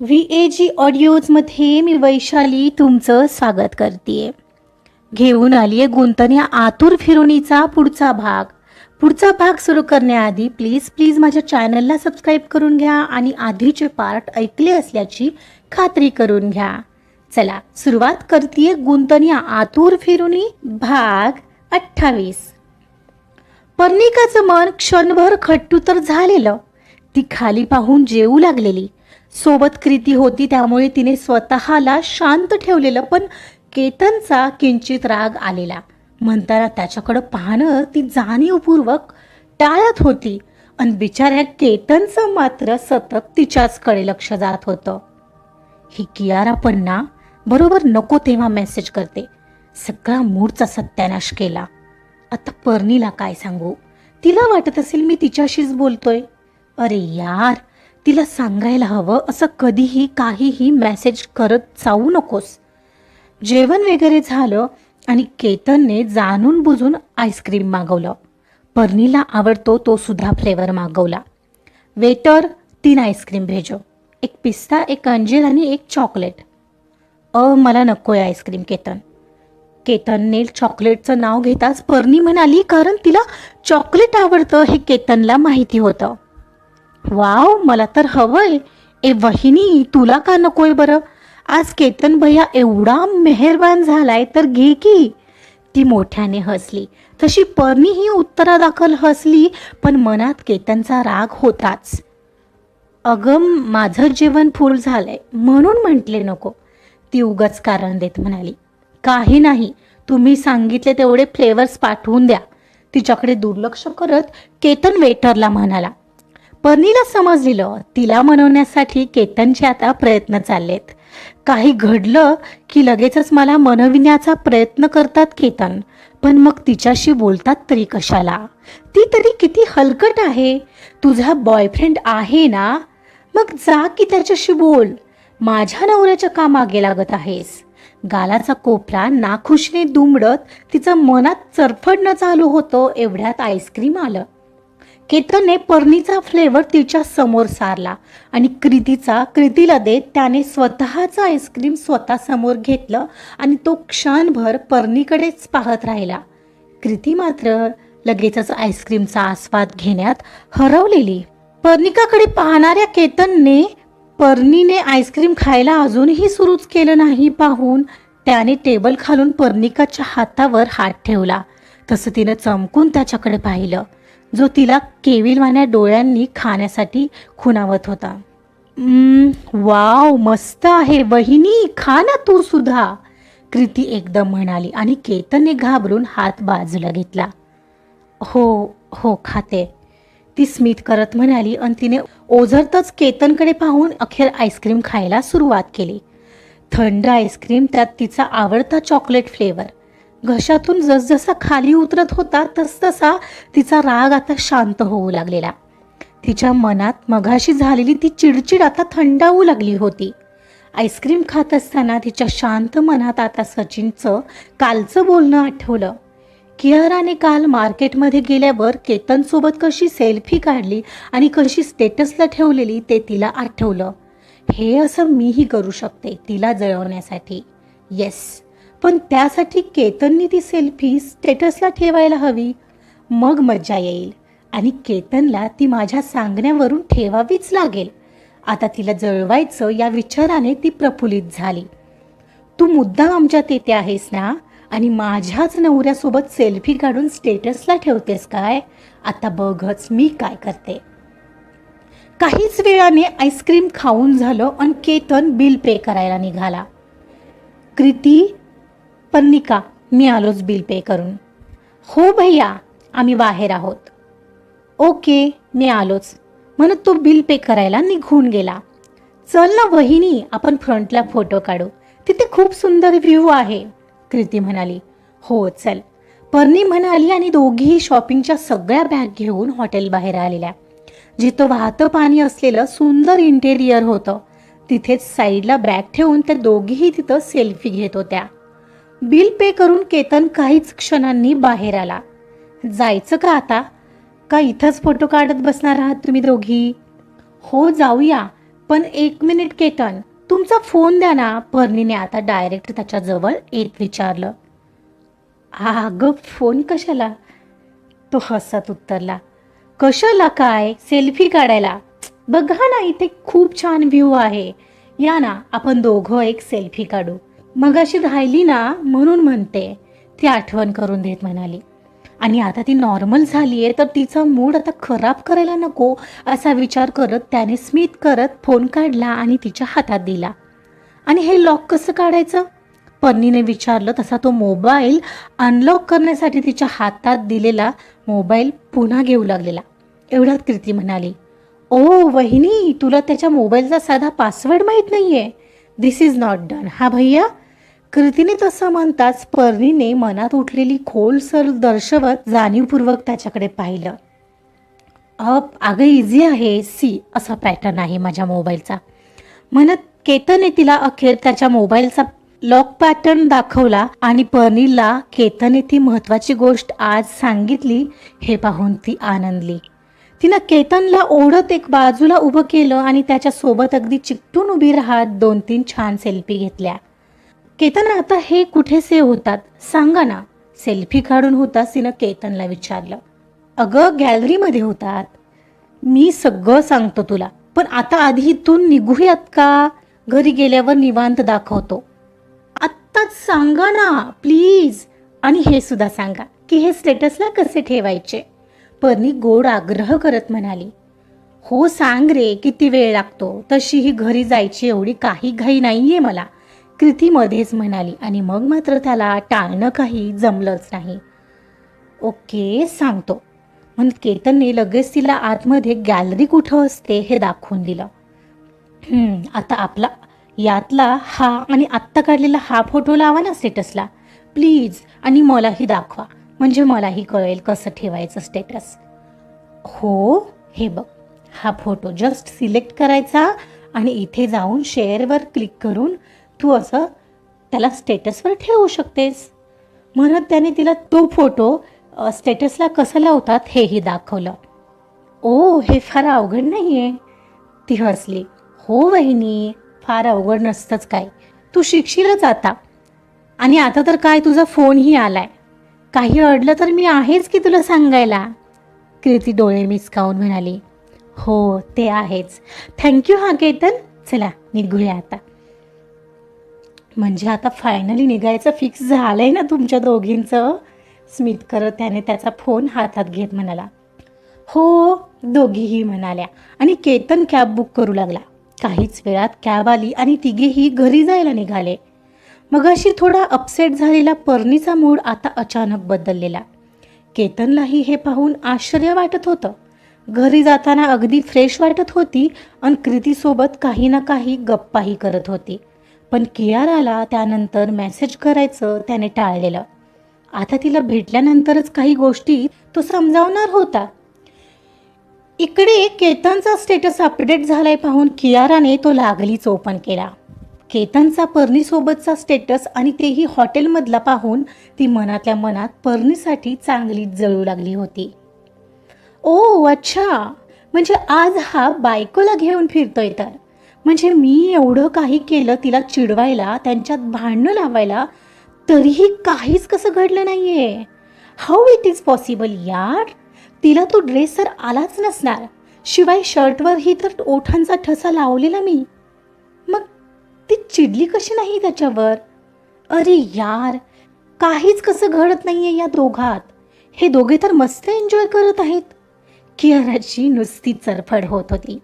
V A जी ऑडिओजमध्ये मी वैशाली तुमचं स्वागत करते घेऊन आली आहे गुंतण्या आतुर फिरुणीचा पुढचा भाग. पुढचा भाग सुरू करण्याआधी प्लीज प्लीज माझ्या चॅनलला सबस्क्राईब करून घ्या आणि आधीचे पार्ट ऐकले असल्याची खात्री करून घ्या. चला सुरुवात करते गुंतण्या आतुर फिरुणी भाग अठ्ठावीस. पर्णिकाचं मन क्षणभर खट्टू तर झालेलं. ती खाली पाहून जेवू लागलेली. सोबत कृती होती त्यामुळे तिने स्वतःला शांत ठेवलेलं पण केतनचा किंचित राग आलेला. म्हणताना त्याच्याकडं पाहणं ती जाणीवपूर्वक टाळत होती. आणि बिचाऱ्या केतनचं मात्र सतत तिच्याचकडे लक्ष जात होतं. ही कियारा पण ना बरोबर नको तेव्हा मेसेज करते. सगळा मूडचा सत्यानाश केला. आता पर्णीला काय सांगू? तिला वाटत असेल मी तिच्याशीच बोलतोय. अरे यार तिला सांगायला हवं असं कधीही काहीही मेसेज करत जाऊ नकोस. जेवण वगैरे झालं आणि केतनने जाणून बुजून आईस्क्रीम मागवलं. पर्णीला आवडतो तो सुद्धा फ्लेवर मागवला. वेटर तीन आईस्क्रीम भेजो एक पिस्ता एक अंजीर आणि एक चॉकलेट अ मला नको आहे आईस्क्रीम केतन. केतनने चॉकलेटचं नाव घेताच पर्णी म्हणाली कारण तिला चॉकलेट आवडतं हे केतनला माहिती होतं. वाव मला तर हवंय. ए वहिनी तुला का नकोय बरं? आज केतन भैया एवढा मेहरबान झालाय तर घे की. ती मोठ्याने हसली. तशी पर्णी ही उत्तरादाखल हसली पण मनात केतनचा राग होताच. अगं माझं जेवण फुल झालंय म्हणून म्हटले नको. ती उगाच कारण देत म्हणाली काही नाही तुम्ही सांगितले तेवढे फ्लेवर्स पाठवून द्या. तिच्याकडे दुर्लक्ष करत केतन वेटरला म्हणाला पर्णीला समजलेलं. तिला मनवण्यासाठी केतनचे आता प्रयत्न चाललेत. काही घडलं की लगेचच मला मनविण्याचा प्रयत्न करतात केतन. पण मग तिच्याशी बोलतात तरी कशाला? ती तरी किती हलकट आहे. तुझा बॉयफ्रेंड आहे ना? मग जा की त्याच्याशी बोल. माझ्या नवऱ्याच्या का मागे लागत आहेस. गालाचा कोपरा नाखुशने दुमडत तिचं मनात चरफडणं चालू होतं एवढ्यात आईस्क्रीम आलं. केतनने पर्णीचा फ्लेवर तिच्या समोर सारला आणि कृतीचा कृतीला देत त्याने स्वतःचं आईस्क्रीम स्वतः समोर घेतलं आणि तो क्षणभर पर्णीकडेच पाहत राहिला. कृती मात्र लगेचच आईस्क्रीमचा आस्वाद घेण्यात हरवलेली. पर्णिकाकडे पाहणाऱ्या केतनने पर्णीने आईस्क्रीम खायला अजूनही सुरूच केलं नाही पाहून त्याने टेबल खालून पर्णिकाच्या हातावर हात ठेवला. तसं तिनं चमकून त्याच्याकडे पाहिलं. जो तिला केविलवाण्या डोळ्यांनी खाण्यासाठी खुणावत होता. वाव मस्त आहे वहिनी खा ना तू सुद्धा. कृती एकदम म्हणाली आणि केतनने घाबरून हात बाजूला घेतला. हो हो खाते. ती स्मित करत म्हणाली आणि तिने ओझरतच केतनकडे पाहून अखेर आईस्क्रीम खायला सुरुवात केली. थंड आईस्क्रीम त्यात तिचा आवडता चॉकलेट फ्लेवर घशातून जसजसा खाली उतरत होता तसतसा तिचा राग आता शांत होऊ लागलेला. तिच्या मनात मघाशी झालेली ती चिडचिड आता थंडावू लागली होती. आईस्क्रीम खात असताना तिच्या शांत मनात आता सचिनचं कालचं बोलणं आठवलं. कियाराने काल मार्केटमध्ये गेल्यावर केतनसोबत कशी सेल्फी काढली आणि कशी स्टेटसला ठेवलेली ते तिला आठवलं. हे असं मीही करू शकते तिला जळवण्यासाठी. येस पण त्यासाठी केतननी ती सेल्फी स्टेटसला ठेवायला हवी. मग मज्जा येईल. आणि केतनला ती माझ्या सांगण्यावरून ठेवावीच लागेल. आता तिला जळवायचं या विचाराने ती प्रफुल्लित झाली. तू मुद्दाम आमच्यात येते आहेस ना? आणि माझ्याच नवऱ्यासोबत सेल्फी काढून स्टेटसला ठेवतेस काय? आता बघच मी काय करते. काहीच वेळाने आईस्क्रीम खाऊन झालं आणि केतन बिल पे करायला निघाला. कृती पन्निका मी आलोच बिल पे करून. हो भैया आम्ही बाहेर आहोत. ओके मी आलोच. म्हणत तो बिल पे करायला निघून गेला. चल ना वहिनी आपण फ्रंटला फोटो काढू. तिथे खूप सुंदर व्ह्यू आहे कृती म्हणाली. हो चल. पर्णी म्हणाली आणि दोघीही शॉपिंगच्या सगळ्या बॅग घेऊन हॉटेल बाहेर आलेल्या. जिथं वाहतं पाणी असलेलं सुंदर इंटेरियर होतं. तिथेच साईडला बॅग ठेवून त्या दोघीही तिथं सेल्फी घेत होत्या. बिल पे करून केतन काहीच क्षणांनी बाहेर आला. जायचं का आता? का इथंच फोटो काढत बसणार आहात तुम्ही दोघी? हो जाऊया. पण एक मिनिट केतन. तुमचा फोन द्या ना. पर्णीने आता डायरेक्ट त्याच्याजवळ येत विचारलं. अगं फोन कशाला? तो हसत उत्तरला. कशाला काय? सेल्फी काढायला. बघा ना इथे खूप छान व्ह्यू आहे. या ना आपण दोघं एक सेल्फी काढू. मग अशी राहिली ना म्हणून म्हणते. ती आठवण करून देत म्हणाली. आणि आता ती नॉर्मल झाली आहे तर तिचा मूड आता खराब करायला नको असा विचार करत त्याने स्मित करत फोन काढला आणि तिच्या हातात दिला. आणि हे लॉक कसं काढायचं? पन्नीने विचारलं तसा तो मोबाईल अनलॉक करण्यासाठी तिच्या हातात दिलेला मोबाईल पुन्हा घेऊ लागलेला. एवढ्यात कीर्ती म्हणाली ओ वहिनी तुला त्याच्या मोबाईलचा साधा पासवर्ड माहीत नाही आहे दिस इज नॉट डन हा भैया कृतीने तसं म्हणताच पर्णीने मनात उठलेली खोलसर दर्शवत जाणीवपूर्वक त्याच्याकडे पाहिलं. अप अगं इझी आहे सी असा पॅटर्न आहे माझ्या मोबाईलचा म्हणत केतनने तिला अखेर त्याच्या मोबाईलचा लॉक पॅटर्न दाखवला आणि पर्नीला केतने ती महत्वाची गोष्ट आज सांगितली हे पाहून ती आनंदली. तिनं केतनला ओढत एक बाजूला उभं केलं आणि त्याच्यासोबत अगदी चिकटून उभी राहत दोन तीन छान सेल्फी घेतल्या. केतन आता हे कुठे सेव्ह होतात? सांगा ना. सेल्फी काढून होतास तिनं केतनला विचारलं. अगं गॅलरीमध्ये होतात. मी सगळं सांगतो तुला. पण आता आधी इथून निघूयात का? घरी गेल्यावर निवांत दाखवतो. आत्ताच सांगा ना प्लीज. आणि हे सुद्धा सांगा की हे स्टेटसला कसे ठेवायचे? पर्णी गोड आग्रह करत म्हणाली. हो सांग रे किती वेळ लागतो? तशी ही घरी जायची एवढी काही घाई नाहीये मला. कृतीमध्येच म्हणाली आणि मग मात्र त्याला टाळणं काही जमलंच नाही. ओके सांगतो. म्हणून केतनने लगेच तिला आतमध्ये गॅलरी कुठं असते हे दाखवून दिलं. आता आपला यातला हा आणि आत्ता काढलेला हा फोटो लावा ना स्टेटसला. प्लीज आणि मलाही दाखवा. म्हणजे मलाही कळेल कसं ठेवायचं स्टेटस. हो हे बघ. हा फोटो जस्ट सिलेक्ट करायचा आणि इथे जाऊन शेअरवर क्लिक करून तू असं त्याला स्टेटसवर ठेवू शकतेस. म्हणत त्याने तिला तो फोटो स्टेटसला कसं लावतात हेही दाखवलं. ओ हे फार अवघड नाही आहे ती हसली. हो वहिनी फार अवघड नसतंच काय. तू शिकशीलच आता. आणि आता तर काय तुझा फोनही आलाय. काही अडलं तर मी आहेच की तुला सांगायला? कृती डोळे मिसकावून म्हणाली. हो ते आहेच. थँक्यू हा केतन. चला निघूया आता. म्हणजे आता फायनली निघायचं फिक्स झालं आहे ना तुमच्या दोघींचं? स्मित करत त्याने त्याचा फोन हातात घेत म्हणाला. हो दोघीही म्हणाल्या. आणि केतन कॅब बुक करू लागला. काहीच वेळात कॅब आली आणि तिघेही घरी जायला निघाले. मग अशी थोडा अपसेट झालेला पर्णीचा मूड आता अचानक बदललेला. केतनलाही हे पाहून आश्चर्य वाटत होतं. घरी जाताना अगदी फ्रेश वाटत होती आणि कृतीसोबत काही ना काही गप्पाही करत होती. पण कियाराला त्यानंतर मेसेज करायचं त्याने टाळलेलं. आता तिला भेटल्यानंतरच काही गोष्टी तो समजावणार होता. इकडे केतनचा स्टेटस अपडेट झालाय पाहून कियाराने तो लागलीच ओपन केला. केतनचा पर्णीसोबतचा स्टेटस आणि तेही हॉटेलमधला पाहून ती मनातल्या मनात पर्णीसाठी चांगलीच जळू लागली होती. ओ अच्छा! म्हणजे आज हा बायकोला घेऊन फिरतोय तर. म्हणजे मी एवढं काही केलं तिला चिडवायला त्यांच्यात भांडणं लावायला तरीही काहीच कसं घडलं नाही आहे हाऊ इट इज पॉसिबल यार? तिला तो ड्रेस तर आलाच नसणार. शिवाय शर्टवरही तर ओठांचा ठसा लावलेला मी. मग ती चिडली कशी नाही त्याच्यावर? अरे यार काहीच कसं घडत नाही आहे या दोघात. हे दोघे तर मस्त एन्जॉय करत आहेत. कियाराची नुसती चरफड होत होती.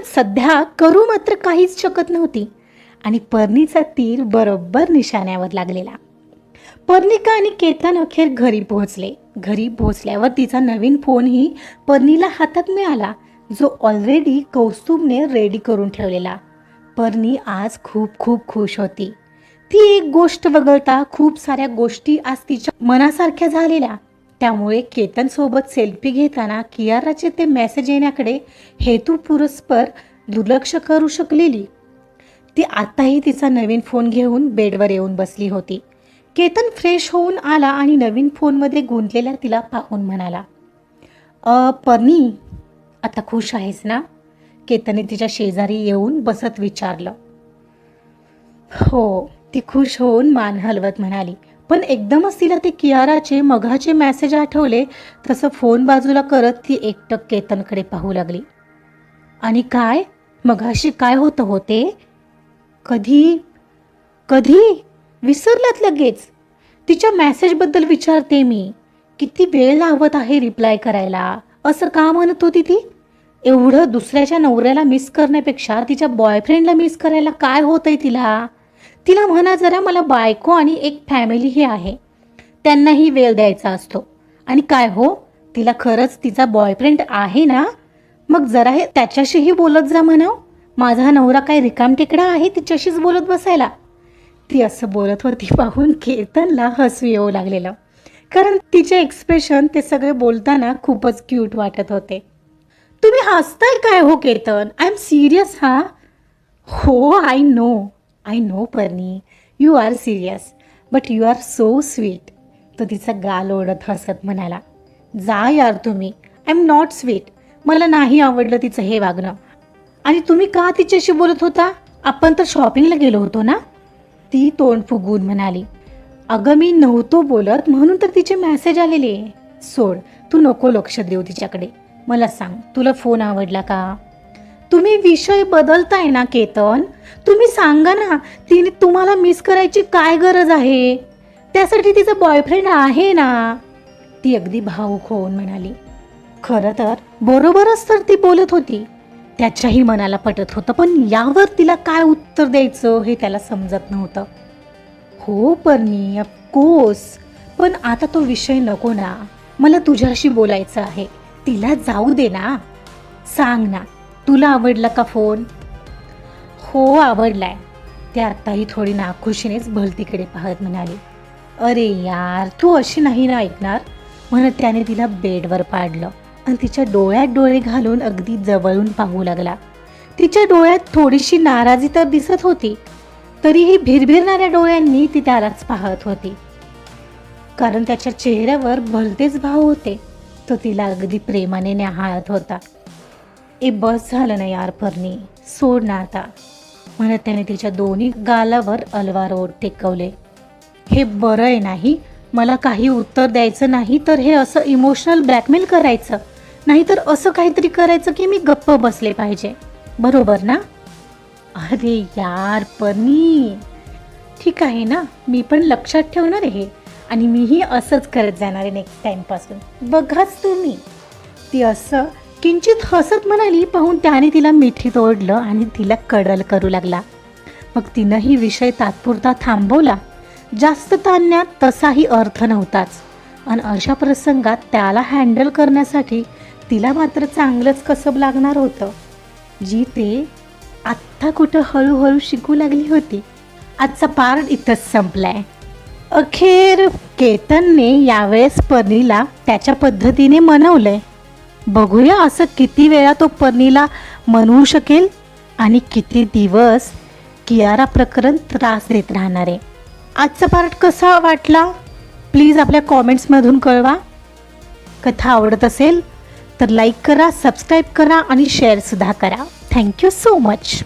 पण सध्या करू मात्र काहीच शकत नव्हती. आणि पर्णीचा तीर बरोबर निशाण्यावर लागलेला. पर्णिका आणि केतन अखेर घरी पोहोचले. घरी पोहोचल्यावर तिचा नवीन फोनही पर्णीला हातात मिळाला जो ऑलरेडी कौस्तुभने रेडी करून ठेवलेला. पर्णी आज खूप खूप खुश होती. ती एक गोष्ट वगळता खूप साऱ्या गोष्टी आज तिच्या मनासारख्या झालेल्या. त्यामुळे केतनसोबत सेल्फी घेताना कियाराचे ते मेसेज येण्याकडे हेतुपुरस्पर दुर्लक्ष करू शकलेली. ती आत्ताही तिचा नवीन फोन घेऊन बेडवर येऊन बसली होती. केतन फ्रेश होऊन आला आणि नवीन फोनमध्ये गुंतलेल्या तिला पाहून म्हणाला अ पर्णी आता खुश आहेस ना? केतनने तिच्या शेजारी येऊन बसत विचारलं. हो ती खुश होऊन मान हलवत म्हणाली. पण एकदमच तिला ते कियाराचे मघाचे मॅसेज आठवले तसं फोन बाजूला करत ती एकटक केतनकडे पाहू लागली. आणि काय? मघाशी काय होतं होते कधी? कधी? विसरलात लगेच. तिच्या मॅसेजबद्दल विचारते मी. किती वेळ लावत आहे रिप्लाय करायला? असं का म्हणत होती ती? एवढं दुसऱ्याच्या नवऱ्याला मिस करण्यापेक्षा तिच्या बॉयफ्रेंडला मिस करायला काय होतंय तिला? तिला म्हणा जरा मला बायको आणि एक फॅमिलीही आहे. त्यांनाही वेळ द्यायचा असतो. आणि काय हो? तिला खरंच तिचा बॉयफ्रेंड आहे ना? मग जरा हे त्याच्याशीही बोलत जा म्हणाव. माझा नवरा काय रिकाम टेकडा आहे तिच्याशीच बोलत बसायला? ती असं बोलत होती पाहून केतनला हसू येऊ लागलेलं. कारण तिचे एक्सप्रेशन ते सगळे बोलताना खूपच क्यूट वाटत होते. तुम्ही हसताय काय हो केतन आय एम सिरियस हा? हो I know I know पर्नी you are serious but you are so sweet तो तिचा गाल ओढत हसत म्हणाला जा यार तुम्ही आय एम नॉट स्वीट मला नाही आवडलं तिचं हे वागणं. आणि तुम्ही का तिच्याशी बोलत होता? आपण तर शॉपिंगला गेलो होतो ना? ती तोंड फुगवून म्हणाली अगं मी नव्हतो बोलत म्हणून तर तिचे मॅसेज आलेले. सोड तू नको लक्ष देऊ तिच्याकडे. मला सांग तुला फोन आवडला का? तुम्ही विषय बदलताय ना केतन? तुम्ही सांगा ना तिने तुम्हाला मिस करायची काय गरज आहे? त्यासाठी तिचा बॉयफ्रेंड आहे ना? ती अगदी भावूक होऊन म्हणाली. खरं तर बरोबरच तर ती बोलत होती. त्याच्याही मनाला पटत होतं पण यावर तिला काय उत्तर द्यायचं हे त्याला समजत नव्हतं. हो परनी अफकोर्स पण आता तो विषय नको ना. मला तुझ्याशी बोलायचं आहे. तिला जाऊ दे ना. सांग ना. तुला आवडला का फोन? हो आवडलाय. ते आत्ताही थोडी नाखुशीनेच भलतीकडे पाहत म्हणाली. अरे यार तू अशी नाही ना ऐकणार? म्हणत त्याने तिला बेडवर पाडलं आणि तिच्या डोळ्यात डोळे घालून अगदी जवळून पाहू लागला. तिच्या डोळ्यात थोडीशी नाराजी तर दिसत होती. तरीही भिरभिरणाऱ्या डोळ्यांनी ती त्यालाच पाहत होती. कारण त्याच्या चेहऱ्यावर भलतेच भाव होते. तो तिला अगदी प्रेमाने न्याहाळत होता. ए बस झालं ना यार परनी सोड ना आता. म्हणत त्याने तिच्या दोन्ही गालावर अलवार ओढ टेकवले. हे बरं आहे नाही मला काही उत्तर द्यायचं नाही तर हे असं इमोशनल ब्लॅकमेल करायचं. नाहीतर असं काहीतरी करायचं की मी गप्प बसले पाहिजे. बरोबर ना? अरे यार पनी ठीक आहे ना? मी पण लक्षात ठेवणार आहे आणि मीही असंच करत जाणार आहे नेक्स्ट टाईमपासून बघाच तुम्ही. ती असं किंचित हसत म्हणाली पाहून त्याने तिला मिठी तोडलं आणि तिला कडल करू लागला. मग तिनंही विषय तात्पुरता थांबवला. जास्त ताणण्यात तसाही अर्थ नव्हताच. आणि अशा प्रसंगात त्याला हँडल करण्यासाठी तिला मात्र चांगलंच कसब लागणार होतं. जी ते आत्ता कुठं हळूहळू शिकू लागली होती आजचा पार्ट इथंच संपलाय. अखेर केतनने यावेळेस पनीला त्याच्या पद्धतीने मनवलंय. बघूया असं किती वेळा तो पर्नीला मनवू शकेल आणि किती दिवस कियारा प्रकरण त्रास देत राहणार आहे. आजचा पार्ट कसा वाटला? प्लीज आपल्या कॉमेंट्समधून कळवा. कथा आवडत असेल तर लाईक करा सबस्क्राईब करा आणि शेअरसुद्धा करा. Thank you so much